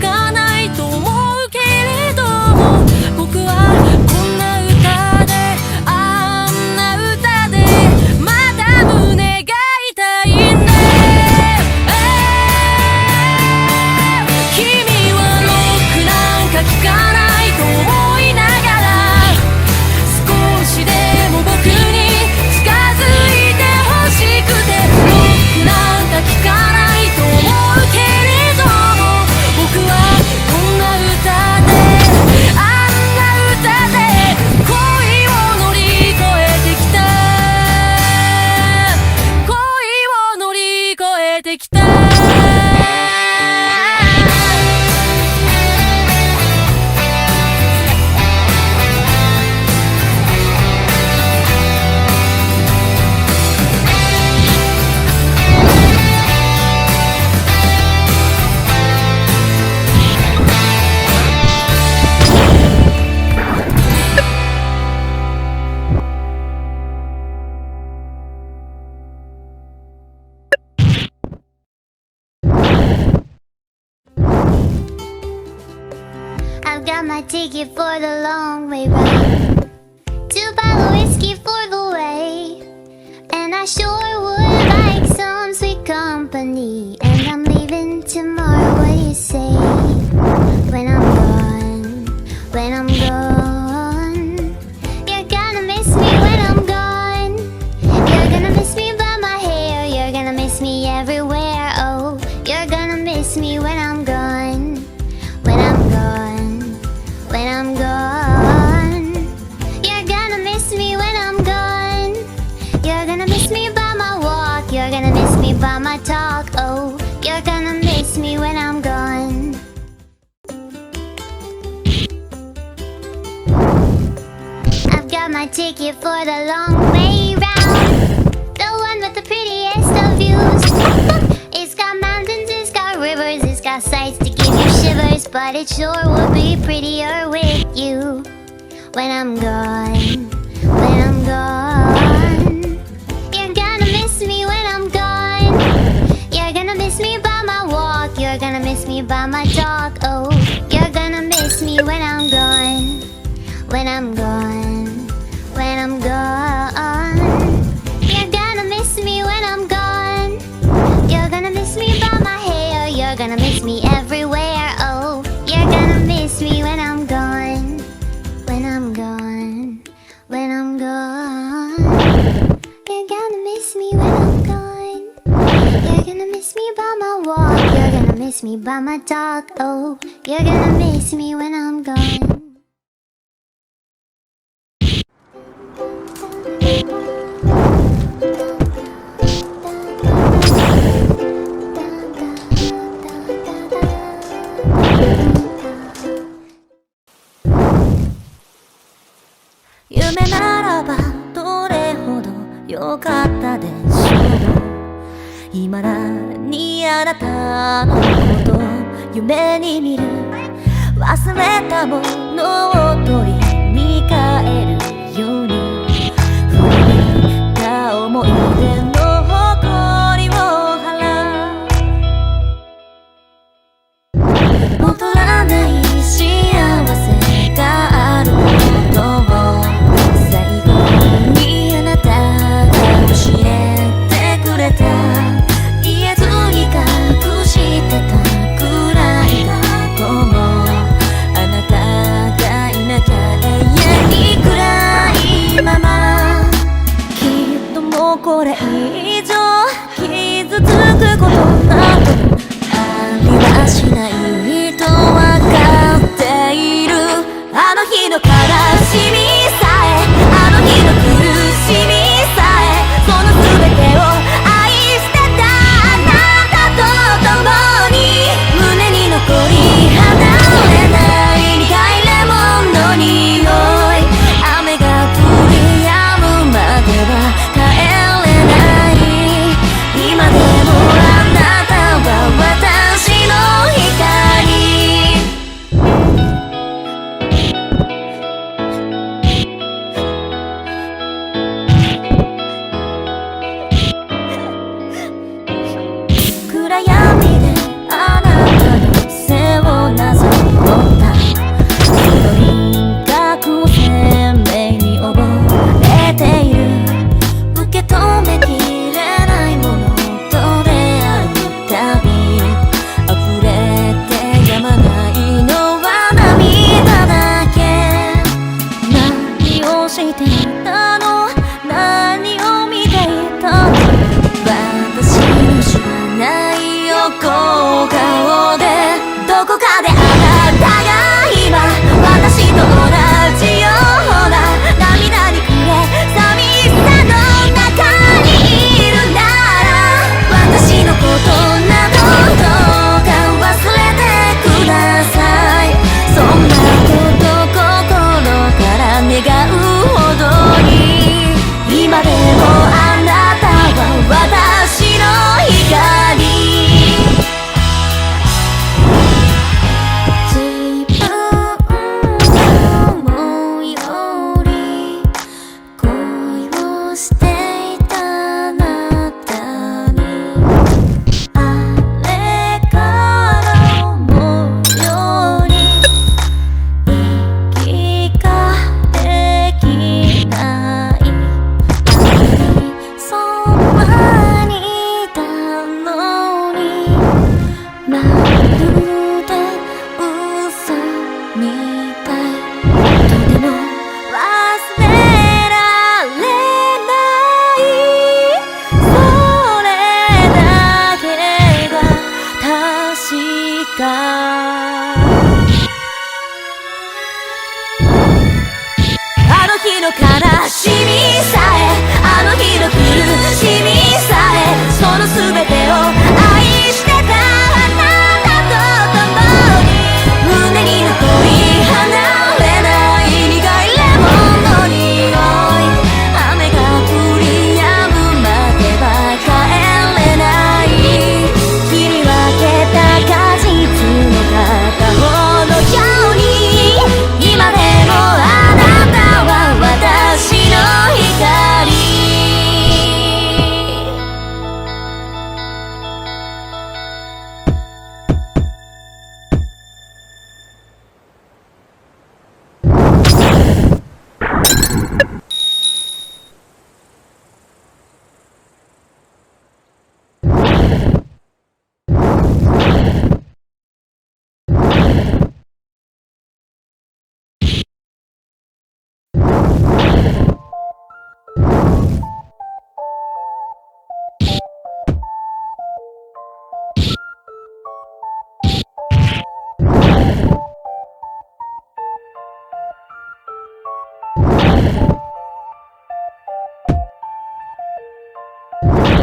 かな got my ticket for the long way round. Two bottle whiskey for the way. And I sure would like some sweet company. And I'm leaving tomorrow, what do you say? When I'm gone, when I'm gone. You're gonna miss me when I'm gone. You're gonna miss me by my hair. You're gonna miss me everywhere. Oh, you're gonna miss me when I'm gone. Ticket for the long way round. The one with the prettiest of views. It's got mountains, it's got rivers, it's got sights to give you shivers. But it sure would be prettier with you when I'm gone. When I'm gone. You're gonna miss me when I'm gone. You're gonna miss me by my walk. You're gonna miss me by my talk. Oh, you're gonna miss me when I'm gone. When I'm gone. You're gonna miss me by my walk. You're gonna miss me by my talk. Oh, you're gonna miss me when I'm gone. 夢ならばどれほど良かったでしょう今なにあなたのこと夢に見る忘れたものを取りに帰るように古びた思い出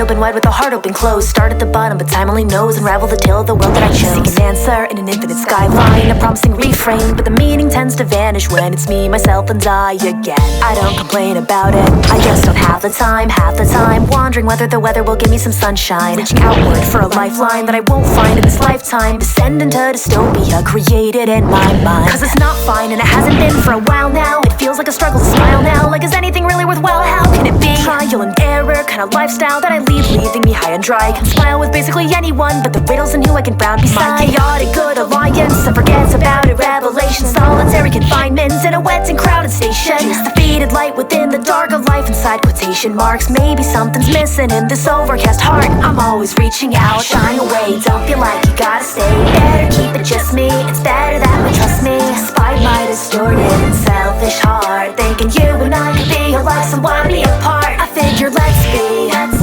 mind open wide with a heart open closed. Start at the bottom, but time only knows. Unravel the tale of the world that I chose. Seek an answer in an infinite skyline. A promising refrain, but the meaning tends to vanish when it's me, myself, and I again. I don't complain about it. I just don't have the time, half the time. Wondering whether the weather will give me some sunshine. Reaching outward for a lifeline that I won't find in this lifetime. Descend into dystopia created in my mind. Cause it's not fine and it hasn't been for a while now. It feels like a struggle to smile now. Like, is anything really worthwhile? How can it be? Trial and error, kind of lifestyle that I lead, leaving me high and dry. Can smile with basically anyone, but the riddles and who I can brown beside. My chaotic good alliance I forgets about it. Revelation, solitary confinements in a wet and crowded station. Just defeated light within the dark of life inside quotation marks. Maybe something's missing in this overcast heart. I'm always reaching out, shine away. Don't feel like you gotta stay. Better keep it just me. It's better that we trust me. Despite my distorted and selfish heart, thinking you and I could be alive, so why be apart? I figure let's be, let's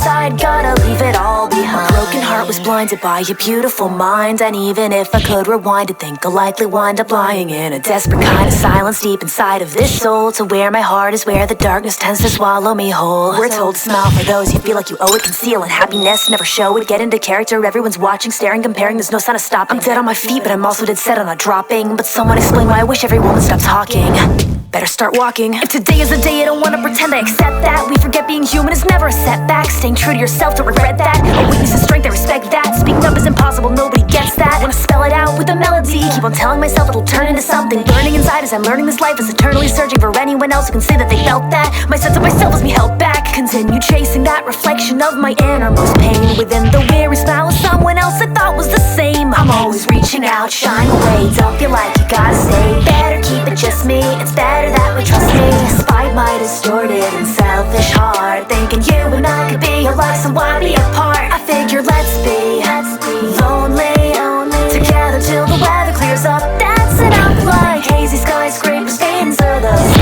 eyes Gotta leave it all behind. Broken heart was blinded by your beautiful mind, and even if I could rewind to think, I'll likely wind up lying in a desperate kind of silence deep inside of this soul. To where my heart is, where the darkness tends to swallow me whole. We're told to smile for those you feel like you owe it, conceal, and happiness never show it. Get into character, everyone's watching, staring, comparing. There's no sign of stopping. I'm dead on my feet, but I'm also dead set on not dropping. But someone explain why I wish everyone would stop talking. Better start walking. If today is the day, I don't wanna pretend I accept that. We forget being human is never a setback. Staying true to yourself, don't regret that. A weakness is strength, I respect that. Speaking up is impossible, nobody gets that. Wanna spell it out a melody. Keep on telling myself it'll turn into something. Burning inside as I'm learning this life is eternally searching for anyone else who can say that they felt that. My sense of myself has me held back. Continue chasing that reflection of my innermost pain. Within the weary smile of someone else I thought was the same. I'm always reaching out, shine away. Don't feel like you gotta stay. Better keep it just me. It's better that we trust me. Despite my distorted and selfish heart, thinking you and I could be alive, so why be apart? I figure let's be, let's be lonely, till the weather clears up. That's enough, like hazy skyscrapers into the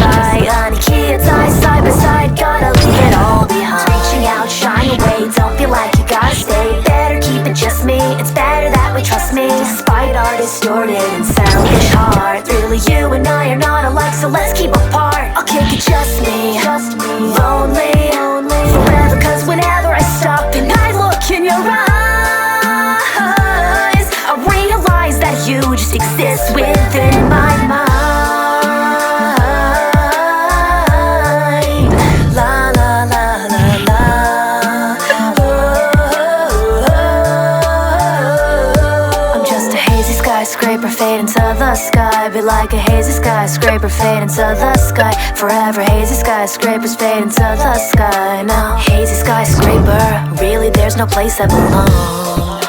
Like a hazy skyscraper fade into the sky. Forever hazy skyscrapers fade into the sky. Now, hazy skyscraper, really there's no place I belong.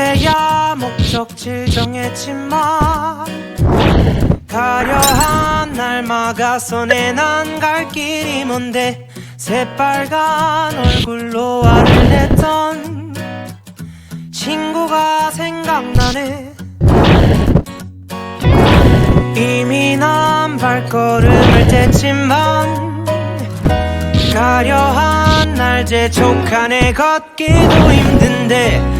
이제야 목적지 정했지만 가려한 날 막아서 내 난 갈 길이 뭔데 새빨간 얼굴로 화를 냈던 친구가 생각나네. 이미 난 발걸음을 뗐지만 가려한 날 재촉하네 걷기도 힘든데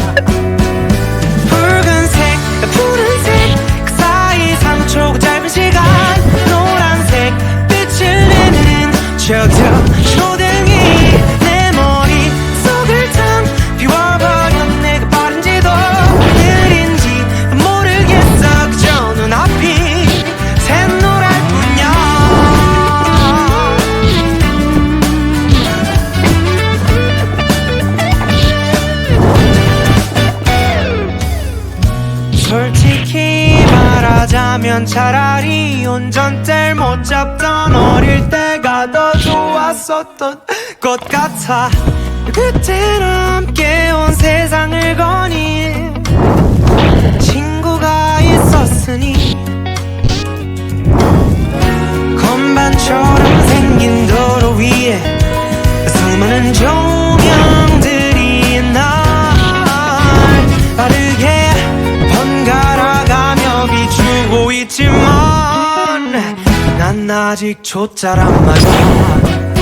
앞던 어릴 때가 더 좋았었던 것 같아. 그때로 함께 온 세상을 거니. 초짜란 말야